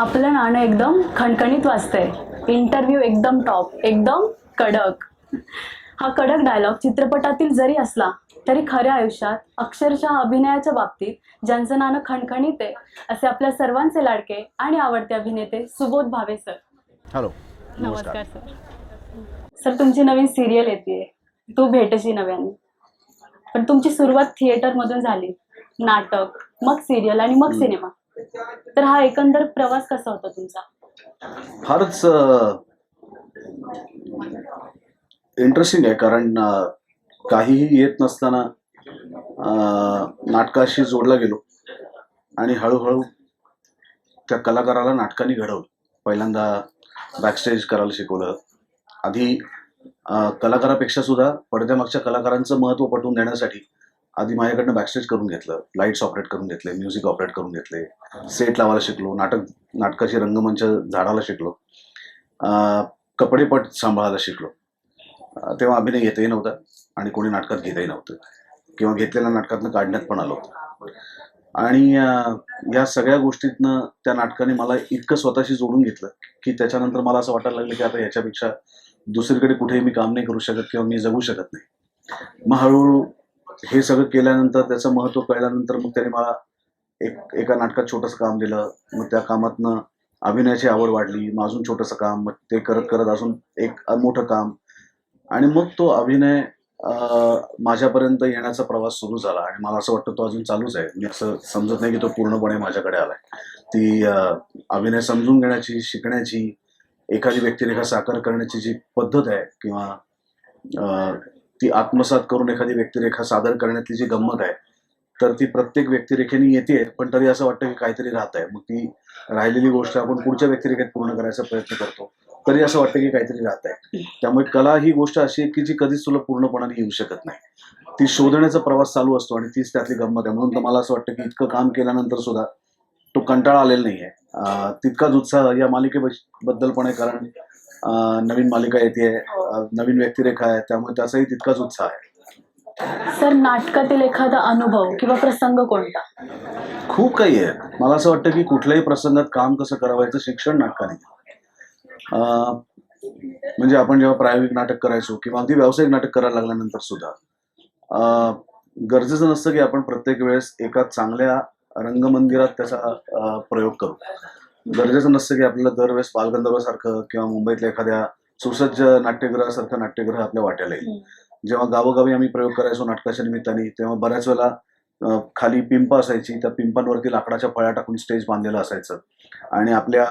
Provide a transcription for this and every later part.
आपलं नाणं एकदम खणखणीत वाजतंय. इंटरव्ह्यू एकदम टॉप एकदम कडक. हा कडक डायलॉग चित्रपटातील जरी असला तरी खऱ्या आयुष्यात अक्षरशः अभिनयाच्या बाबतीत ज्यांचं नाणं खणखणीत आहे असे आपल्या सर्वांचे लाडके आणि आवडते अभिनेते सुबोध भावे सर हॅलो नमस्कार सर सर तुमची नवीन सिरियल येते. तू भेटशी नव्याने. पण तुमची सुरुवात थिएटरमधून झाली. नाटक मग सिरियल आणि मग सिनेमा तर हा एकंदर प्रवास कसा होता तुमचा? फारच इंटरेस्टिंग आहे. कारण काहीही येत नसताना नाटकाशी जोडला गेलो. आणि हळूहळू त्या कलाकाराला नाटकाने घडवलं. पहिल्यांदा बॅकस्टेज करायला शिकवलं. आधी कलाकारापेक्षा सुद्धा पडद्यामागच्या कलाकारांचं महत्त्व पटवून देण्यासाठी आधी माझ्याकडनं बॅकस्टेज करून घेतलं लाईट्स ऑपरेट करून घेतले म्युझिक ऑपरेट करून घेतले सेट लावायला शिकलो नाटक नाटकाची रंगमंच झाडायला शिकलो कपडेपट सांभाळायला शिकलो. तेव्हा अभिनय घेतही नव्हता आणि कोणी नाटकात घेतही नव्हतं. किंवा घेतलेल्या नाटकातनं काढण्यात पण आलं होतं. आणि या सगळ्या गोष्टीतनं त्या नाटकाने मला इतकं स्वतःशी जोडून घेतलं की त्याच्यानंतर मला असं वाटायला लागलं की आता याच्यापेक्षा दुसरीकडे कुठेही मी काम नाही करू शकत किंवा मी जगू शकत नाही. मग हळूहळू हे सगळं केल्यानंतर त्याचं महत्त्व कळल्यानंतर मग त्याने मला एक एका नाटकात छोटंसं काम दिलं. मग त्या कामातनं अभिनयाची आवड वाढली. मग अजून छोटंसं काम मग ते करत करत अजून एक मोठं काम. आणि मग तो अभिनय माझ्यापर्यंत येण्याचा प्रवास सुरू झाला. आणि मला असं वाटतं तो अजून चालूच आहे. मी असं समजत नाही की तो पूर्णपणे माझ्याकडे आलाय. ती अभिनय समजून घेण्याची शिकण्याची एखादी व्यक्तिरेखा साकार करण्याची जी पद्धत आहे किंवा ती आत्मसात करून एखादी व्यक्तिरेखा सादर करण्यातली जी गंमत आहे तर ती प्रत्येक व्यक्तिरेखेने येते पण तरी असं वाटतं की काहीतरी राहत आहे. मग ती राहिलेली गोष्ट आपण पुढच्या व्यक्तिरेखेत पूर्ण करायचा प्रयत्न करतो. तरी असं वाटतं की काहीतरी राहत आहे. त्यामुळे कला ही गोष्ट अशी आहे की जी कधीच तुला पूर्णपणाने येऊ शकत नाही. ती शोधण्याचा प्रवास चालू असतो आणि तीच त्यातली गंमत आहे. म्हणून तर मला असं वाटतं की इतकं काम केल्यानंतर सुद्धा तो कंटाळा आलेला नाही आहे तितकाच उत्साह या मालिकेबद्दल पण आहे कारण नवीन मालिका येते नवीन व्यक्तिरेखा आहे त्यामुळे त्याचाही तितकाच उत्साह आहे. सर नाटकातील एखादा अनुभव किंवा प्रसंग कोणता? खूप काही आहे. मला असं वाटतं की कुठल्याही प्रसंगात काम कसं करावं याचं शिक्षण नाटकाने म्हणजे आपण जेव्हा प्रायोगिक नाटक करायचो किंवा अगदी व्यावसायिक नाटक करायला लागल्यानंतर सुद्धा अं, गरजेचं नसतं की आपण प्रत्येक वेळेस एका चांगल्या रंगमंदिरात त्याचा प्रयोग करू. गरजेचं नसतं की आपल्याला दरवेळेस बालगंधर्वासारखं किंवा मुंबईतल्या एखाद्या सुसज्ज नाट्यगृहासारखं नाट्यगृह आपल्या वाट्याला येईल. जेव्हा गावोगावी आम्ही प्रयोग करायचो नाटकाच्या निमित्ताने तेव्हा बऱ्याच वेळेला खाली पिंप असायची त्या पिंपांवरती लाकडाच्या फळ्या टाकून स्टेज बांधलेलं असायचं. आणि आपल्या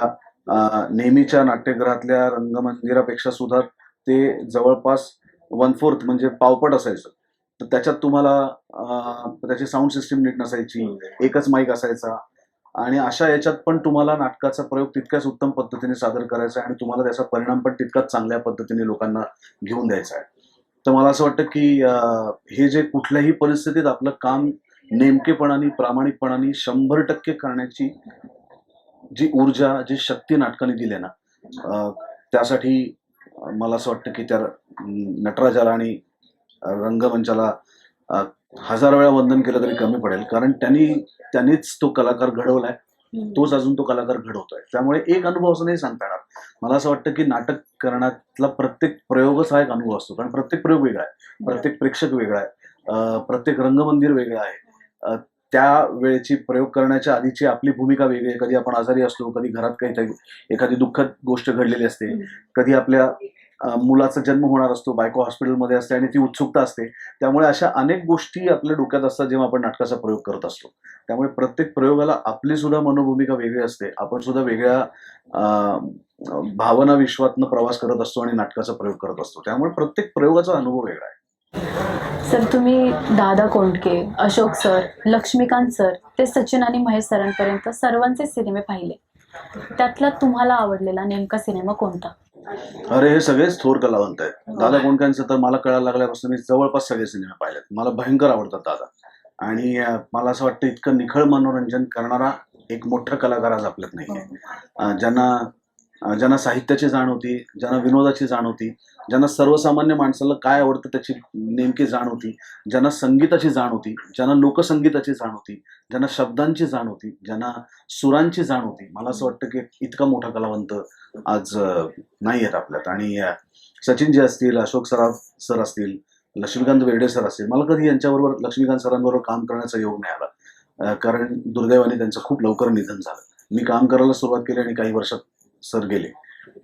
नेहमीच्या नाट्यगृहातल्या रंगमंदिरापेक्षा सुद्धा ते जवळपास वन फोर्थ म्हणजे पावपट असायचं. तर त्याच्यात तुम्हाला त्याची साऊंड सिस्टीम नीट नसायची. एकच माईक असायचा. आणि अशा याच्यात पण तुम्हाला नाटकाचा प्रयोग तितक्याच उत्तम पद्धतीने सादर करायचा आहे आणि तुम्हाला त्याचा परिणाम पण तितकाच चांगल्या पद्धतीने लोकांना घेऊन द्यायचा आहे. तर मला असं वाटतं की हे जे कुठल्याही परिस्थितीत आपलं काम नेमकेपणाने प्रामाणिकपणाने शंभर टक्के करण्याची जी ऊर्जा जी शक्ती नाटकाने दिली आहे ना त्यासाठी मला असं वाटतं की त्या नटराजाला आणि रंगमंचाला हजार वेळा वंदन केलं तरी कमी पडेल. कारण त्यांनी त्यांनीच तो कलाकार घडवलाय. तोच अजून तो कलाकार घडवतोय. त्यामुळे एक अनुभव असं नाही सांगता येणार. मला असं वाटतं की नाटक करण्यातला प्रत्येक प्रयोगच हा एक अनुभव असतो. कारण प्रत्येक प्रयोग वेगळा आहे. प्रत्येक प्रेक्षक वेगळा आहे. प्रत्येक रंगमंदिर वेगळं आहे. त्या वेळेची प्रयोग करण्याच्या आधीची आपली भूमिका वेगळी आहे. कधी आपण आजारी असतो कधी घरात काही एखादी दुःखद गोष्ट घडलेली असते. कधी आपल्या मुलाचा जन्म होणार असतो बायको हॉस्पिटलमध्ये असते आणि ती उत्सुकता असते. त्यामुळे अशा अनेक गोष्टी आपल्या डोक्यात असतात जेव्हा आपण नाटकाचा प्रयोग करत असतो. त्यामुळे प्रत्येक प्रयोगाला आपली सुद्धा मनोभूमिका वेगळी असते. आपण सुद्धा वेगळ्या भावना विश्वातनं प्रवास करत असतो आणि नाटकाचा प्रयोग करत असतो. त्यामुळे प्रत्येक प्रयोगाचा अनुभव वेगळा आहे. सर तुम्ही दादा कोंडके अशोक सर लक्ष्मीकांत सर ते सचिन आणि महेश सरांपर्यंत सर्वांचे सिनेमे पाहिले. त्यातला तुम्हाला आवडलेला नेमका सिनेमा कोणता? अरे हे सगळेच थोर कलावंत आहेत. दादा कोणकांचं? तर मला कळायला लागल्यापासून मी जवळपास सगळे सिनेमे पाहिलेत. मला भयंकर आवडतात दादा. आणि मला असं वाटतं इतकं निखळ मनोरंजन करणारा एक मोठा कलाकार आज आपल्यात नाही ज्यांना ज्यांना साहित्याची जाण होती ज्यांना विनोदाची जाण होती ज्यांना सर्वसामान्य माणसाला काय आवडतं त्याची नेमकी जाण होती ज्यांना संगीताची जाण होती ज्यांना लोकसंगीताची जाण होती ज्यांना शब्दांची जाण होती ज्यांना सुरांची जाण होती. मला असं वाटतं की इतका मोठा कलावंत आज नाही आहेत आपल्यात. आणि सचिन सचिनजी असतील अशोक सराफ सर असतील लक्ष्मीकांत वेडे सर असतील मला कधी यांच्याबरोबर लक्ष्मीकांत सरांबरोबर काम करण्याचा योग नाही आला. कारण दुर्दैवाने त्यांचं खूप लवकर निधन झालं. मी काम करायला सुरुवात केली आणि काही वर्षात सर गेले.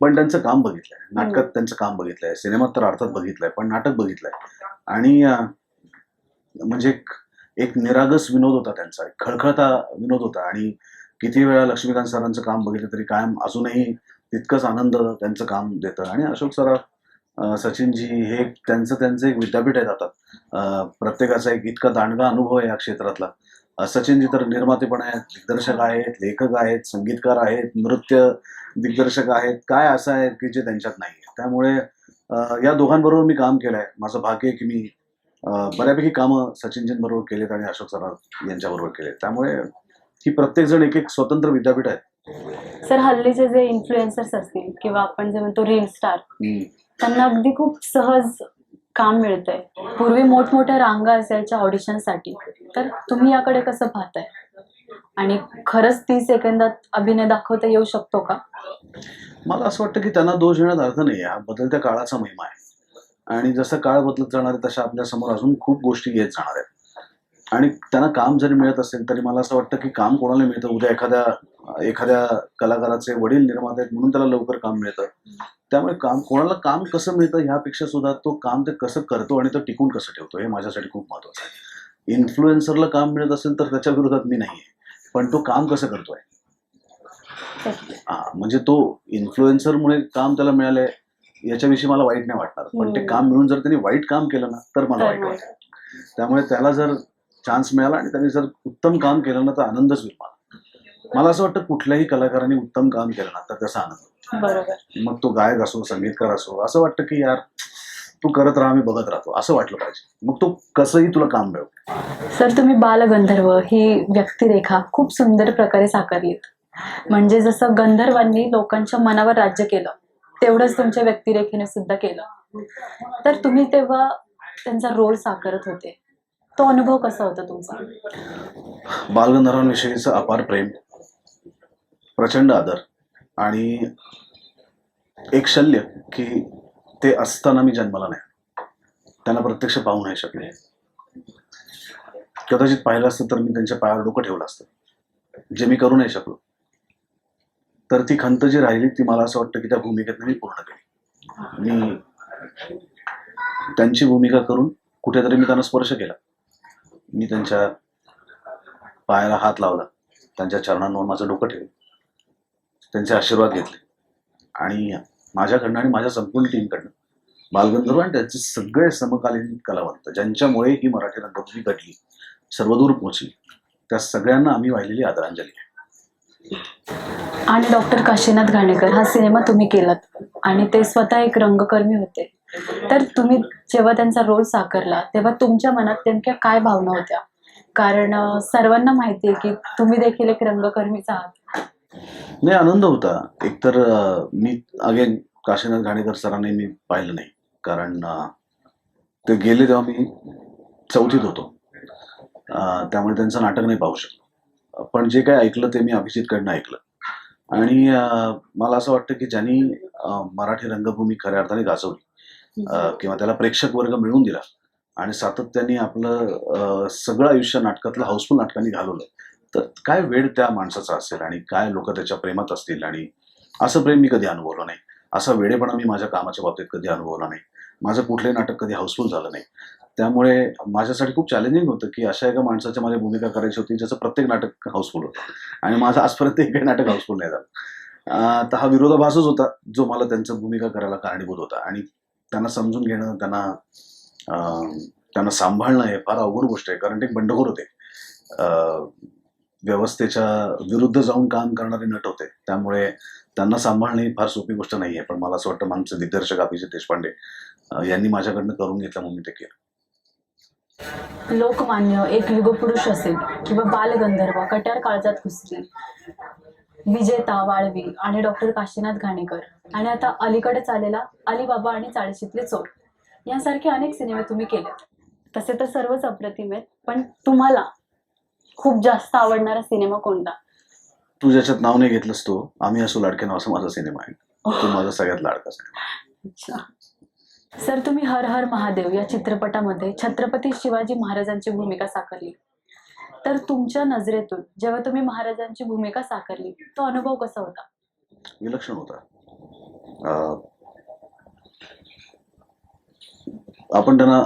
पण त्यांचं काम बघितलंय. नाटकात त्यांचं काम बघितलंय. सिनेमात तर अर्थात बघितलंय पण नाटक बघितलंय. आणि म्हणजे एक एक निरागस विनोद होता त्यांचा. एक खळखळता विनोद होता. आणि किती वेळा लक्ष्मीकांत सरांचं काम बघितलं तरी कायम अजूनही तितकंच आनंद त्यांचं काम देतं. आणि अशोक सराफ अं, सचिनजी हे त्यांचं त्यांचं एक विद्यापीठ आहे आता. प्रत्येकाचा एक इतका दांडगा अनुभव आहे या क्षेत्रातला. सचिनजी तर निर्माते पण आहेत दिग्दर्शक आहेत लेखक आहेत संगीतकार आहेत नृत्य दिग्दर्शक आहेत. काय असं आहे की जे त्यांच्यात नाही आहे त्यामुळे या दोघांबरोबर मी काम केलं आहे माझं भाग्य आहे की मी बऱ्यापैकी कामं सचिनजींबरोबर केलेत आणि अशोक सराफ यांच्याबरोबर केलेत. त्यामुळे ही प्रत्येकजण एक एक स्वतंत्र विद्यापीठ आहेत सर हल्लीचे जे इन्फ्लुएन्सर्स असतील किंवा आपण जे म्हणतो रील स्टार. त्यांना अगदी खूप सहज काम मिळतंय. पूर्वी मोठमोठ्या रांगा असायच्या ऑडिशनसाठी तर तुम्ही याकडे कसं पाहताय? आणि खरंच तीस सेकंदात अभिनय दाखवता येऊ शकतो का? मला असं वाटतं की त्यांना दोष देण्यात अर्थ नाही हा बदलत्या काळाचा महिमा आहे. आणि जसं काळ बदलत जाणार आहे तशा आपल्यासमोर अजून खूप गोष्टी येत जाणार आहेत. आणि त्यांना काम जरी मिळत असेल तरी मला असं वाटतं की काम कोणाला मिळतं? उद्या एखाद्या एखाद्या कलाकाराचे वडील निर्माते आहेत म्हणून त्याला लवकर काम मिळतं. त्यामुळे काम कोणाला काम कसं मिळतं ह्यापेक्षा सुद्धा तो काम ते कसं करतो आणि तो टिकून कसं ठेवतो हे माझ्यासाठी खूप महत्वाचं आहे. इन्फ्लुएन्सरला काम मिळत असेल तर त्याच्या विरोधात मी नाही आहे. पण तो काम कसं करतोय? हा म्हणजे तो इन्फ्लुएन्सरमुळे काम त्याला मिळालंय याच्याविषयी मला वाईट नाही वाटणार. पण ते हम्म. काम मिळून जर त्यांनी वाईट काम केलं ना तर मला वाईट. वाटेल त्यामुळे त्याला जर चान्स मिळाला आणि त्यांनी जर उत्तम काम केलं ना तर आनंदच होईल मला मला असं वाटतं कुठल्याही कलाकाराने उत्तम काम केलं ना तर त्याचा आनंद बरोबर. मग तो गायक असो संगीतकार असो असं वाटतं की यार तू करत राहा मी बघत राहतो असं वाटलं पाहिजे. मग तो कसंही तुला काम मिळव. सर तुम्ही बालगंधर्व ही व्यक्तिरेखा खूप सुंदर प्रकारे साकारलीत म्हणजे जसं गंधर्वांनी लोकांच्या मनावर राज्य केलं तेवढंच तुमच्या व्यक्तिरेखेने सुद्धा केलं. तर तुम्ही तेव्हा त्यांचा रोल साकारत होते. तो अनुभव कसा होता तुमचा? बालगंधर्वांविषयीचं अपार प्रेम. प्रचंड आदर. आणि एक शल्य की ते असताना मी जन्माला नाही. त्यांना प्रत्यक्ष पाहू नाही शकले. कदाचित पाहिलं असतं तर मी त्यांच्या पायावर डोकं ठेवलं असतं. जे मी करू नाही शकलो. तर ती खंत जी राहिली ती मला असं वाटतं की त्या भूमिकेत मी पूर्ण केली. मी त्यांची भूमिका करून कुठेतरी मी त्यांना स्पर्श केला. मी त्यांच्या पायाला हात लावला. त्यांच्या चरणांवर माझं डोकं ठेवलं. त्यांचे आशीर्वाद घेतले. आणि माझ्याकडनं आणि माझ्या संपूर्ण टीमकडनं बालगंधर्व आणि त्यांचे सगळे समकालीन कलावंत ज्यांच्यामुळे ही मराठी रंगभूमी घडली सर्वदूर पोहोचली त्या सगळ्यांना आम्ही वाहिलेली आदरांजली आहे आणि डॉक्टर काशीनाथ घाणेकर हा सिनेमा तुम्ही केलात आणि ते स्वतः एक रंगकर्मी होते. तर तुम्ही जेव्हा त्यांचा रोल साकारला तेव्हा तुमच्या मनात नेमक्या काय भावना होत्या? कारण सर्वांना माहिती आहे की तुम्ही देखील एक रंगकर्मीच आहात. नाही आनंद होता. एकतर मी अगेन काशीनाथ घाणेकर सरांनी मी पाहिलं नाही. कारण ते गेले तेव्हा मी चौथीत होतो. त्यामुळे त्यांचं नाटक नाही पाहू शकलो. पण जे काय ऐकलं ते मी अभिजितकडनं ऐकलं. आणि मला असं वाटतं की ज्यांनी मराठी रंगभूमी खऱ्या अर्थाने गाजवली किंवा त्याला प्रेक्षक वर्ग मिळवून दिला आणि सातत्याने आपलं सगळं आयुष्य नाटकातलं हाऊसफुल नाटकांनी घालवलं तर काय वेळ त्या माणसाचा असेल आणि काय लोक त्याच्या प्रेमात असतील आणि असं प्रेम मी कधी अनुभवलं नाही. असा वेळेपणा मी माझ्या कामाच्या बाबतीत कधी अनुभवला नाही. माझं कुठलंही नाटक कधी हाऊसफुल झालं नाही. त्यामुळे माझ्यासाठी खूप चॅलेंजिंग होतं की अशा एका माणसाच्या माझ्या भूमिका करायची होती ज्याचं प्रत्येक नाटक हाऊसफुल होतं. आणि माझं आजपर्यंत एकही नाटक हाऊसफुल नाही झालं. तर हा विरोधाभासच होता जो मला त्यांचं भूमिका करायला कारणीभूत होता. आणि त्यांना समजून घेणं त्यांना त्यांना सांभाळणं हे फार अवघड गोष्ट आहे. कारण ते एक बंडखोर होते. व्यवस्थेच्या विरुद्ध जाऊन काम करणारे नट होते. त्यामुळे त्यांना सांभाळणे ही फार सोपी गोष्ट नाही आहे पण मला असं वाटतं आमचे दिग्दर्शक अभिजित देशपांडे यांनी माझ्याकडनं करून घेतलं म्हणून मी ते केलं. लोकमान्य एक युगपुरुष असेल किंवा बालगंधर्व कट्यार काळजात घुसतील विजेता वाळवी आणि डॉक्टर काशीनाथ घाणेकर आणि आता अलीकडेच आलेला अलीबाबा आणि चाळशीतले चोर यासारखे अनेक सिनेमे तुम्ही केलेत. तसे तर सर्वच अप्रतिम आहेत पण तुम्हाला खूप जास्त आवडणारा सिनेमा कोणता? तू ज्याच्यात नाव नाही घेतलंस तो आम्ही असो लाडके नाव असा माझा सिनेमा आहे. तो माझा सगळ्यात लाडका सिनेमा. सर तुम्ही हर हर महादेव या चित्रपटामध्ये छत्रपती शिवाजी महाराजांची भूमिका साकारली. तर तुमच्या नजरेतून जेव्हा तुम्ही महाराजांची भूमिका साकारली तो अनुभव कसा होता? विलक्षण होता. आपण त्यांना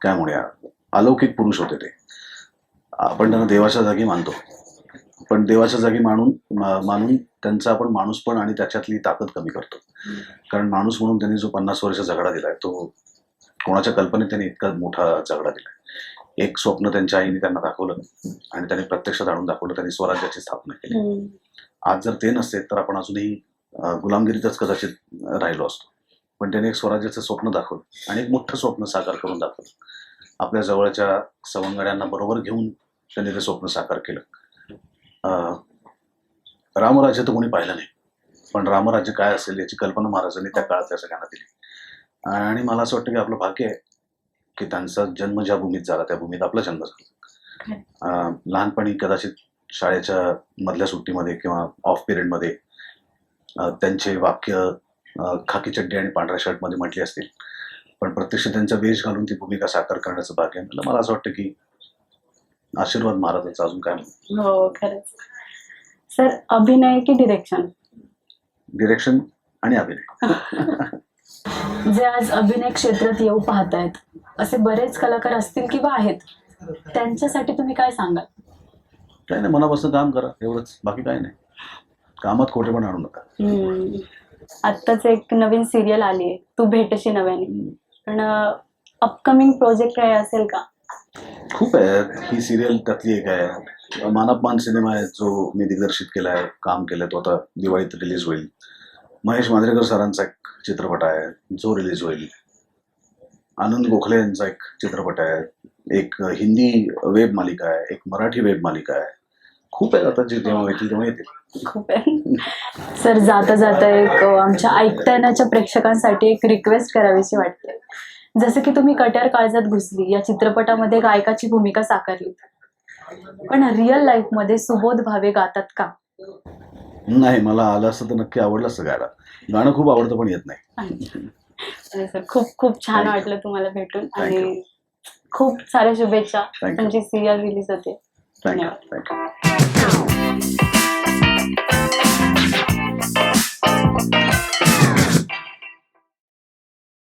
काय म्हणूया अलौकिक पुरुष होते ते. आपण त्यांना देवाच्या जागी मानतो. पण देवाच्या जागी मानून मानून त्यांचा आपण माणूसपण आणि त्याच्यातली ताकद कमी करतो. कारण माणूस म्हणून त्यांनी जो पन्नास वर्ष झगडा दिलाय तो कोणाच्या कल्पनेत त्यांनी इतका मोठा झगडा दिलाय. एक स्वप्न त्यांच्या आईने त्यांना दाखवलं आणि त्यांनी प्रत्यक्षात आणून दाखवलं त्यांनी स्वराज्याची स्थापना केली. आज जर ते नसते तर आपण अजूनही गुलामगिरीतच कदाचित राहिलो असतो. पण त्याने एक स्वराज्याचं स्वप्न दाखवलं आणि एक मोठं स्वप्न साकार करून दाखवलं. आपल्या जवळच्या सवंगड्यांना बरोबर घेऊन त्यांनी ते स्वप्न साकार केलं. अं, रामराज्य तर कोणी पाहिलं नाही. पण रामराज्य काय असेल याची कल्पना महाराजांनी त्या काळात त्या सगळ्यांना दिली. आणि मला असं वाटतं की आपलं भाग्य आहे की त्यांचा जन्म ज्या भूमीत झाला त्या भूमीत आपला जन्म झाला. लहानपणी कदाचित शाळेच्या मधल्या सुट्टीमध्ये किंवा ऑफ पिरियडमध्ये त्यांचे वाक्य खाकी चड्डी आणि पांढऱ्या शर्टमध्ये म्हटली असतील. पण प्रत्यक्ष त्यांचा वेश घालून ती भूमिका साकार करण्याचं भाग्य मला असं वाटतं की आशीर्वाद महाराजांचा अजून काय हो खरंच. सर अभिनय की डिरेक्शन डिरेक्शन आणि अभिनय. जे आज अभिनय क्षेत्रात येऊ पाहतायत असे बरेच कलाकार असतील किंवा आहेत त्यांच्यासाठी तुम्ही काय सांगाल? काही नाही मनापासून काम करा एवढंच. बाकी काही नाही. कामात खोटे पण आणू नका. आत्ताच एक नवीन सिरियल आली आहे तू भेटशी नव्याने. पण अपकमिंग प्रोजेक्ट काय असेल का? खूप आहे. ही सिरियल त्यातली एक आहे. मानपमान सिनेमा आहे जो मी दिग्दर्शित केला आहे काम केलं तो आता दिवाळीत रिलीज होईल. महेश मांजरेकर सरांचा एक चित्रपट आहे जो रिलीज होईल. आनंद गोखले यांचा एक चित्रपट आहे. एक हिंदी वेब मालिका आहे एक मराठी वेब मालिका आहे. खूप आहे आता जे जेव्हा येतील तेव्हा येतील. खूप आहे. सर जाता जाता एक आमच्या ऐकता येण्याच्या प्रेक्षकांसाठी एक रिक्वेस्ट करावीशी वाटते. जसं की तुम्ही कट्यार काळजात घुसली या चित्रपटामध्ये गायकाची भूमिका साकारली. पण रिअल लाईफमध्ये सुबोध भावे गातात का? नाही मला आलं असतं तर नक्की आवडलं असतं गायला. गाणं खूप आवडतं पण येत नाही. सर खूप खूप छान. वाटलं तुम्हाला भेटून आणि खूप साऱ्या शुभेच्छा. तुमची सिरियल रिलीज होते. धन्यवाद.